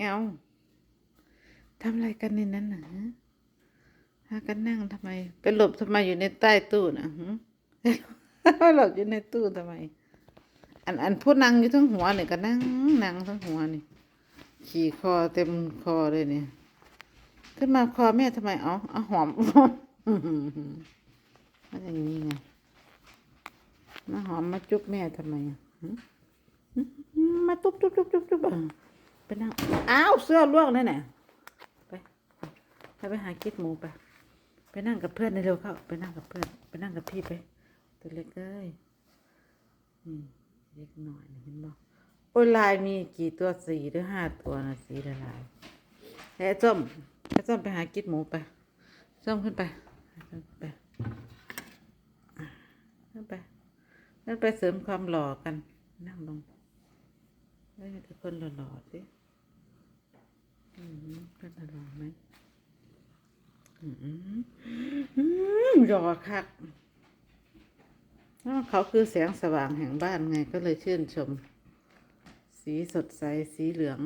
เงาทำอะไรกันในนั้นนะหากันนั่งทำไม ไปหลบทำไมอยู่ในใต้ตู้นะหึหลบอยู่ในตู้ทำไม อันอันพูดนั่งอยู่ทั้งหัวเนี่ยก็นั่งนั่งทั้งหัวนี่ ขี่คอเต็มคอเลยเนี่ยขึ้นมาคอแม่ทำไมเอาเอาหอมมันอย่างนี้ไงมาหอมมาจุ๊บแม่ทำไมอะมาตุ๊บตุ๊บตุ๊บตุ๊บตุ๊บอะ ไปนั่งอ้าวเสื้อลวกนั่นน่ะไปไปไปหากิ๊ดหมูไปไปนั่งกับเพื่อนเร็วเข้าไปนั่งกับเพื่อนไปนั่งกับพี่ไปตัวเล็กเอ้ยนี่เล็กหน่อยนะเห็นบ่โอ้ลายมีกี่ตัวสี่หรือห้าตัวนะสีละลายไอ้ส้มไอ้ส้มไปหากิ๊ดหมูไปส้มขึ้นไปขึ้นไปขึ้นไปนั่นไปเสริมความหล่อกันนั่งลงไม่มีแต่คนหล่อๆสิ ย่อไหมอืมรอคักเขาคือแสงสว่างแห่งบ้านไงก็เลยชื่นชม สีสดใส สีเหลือง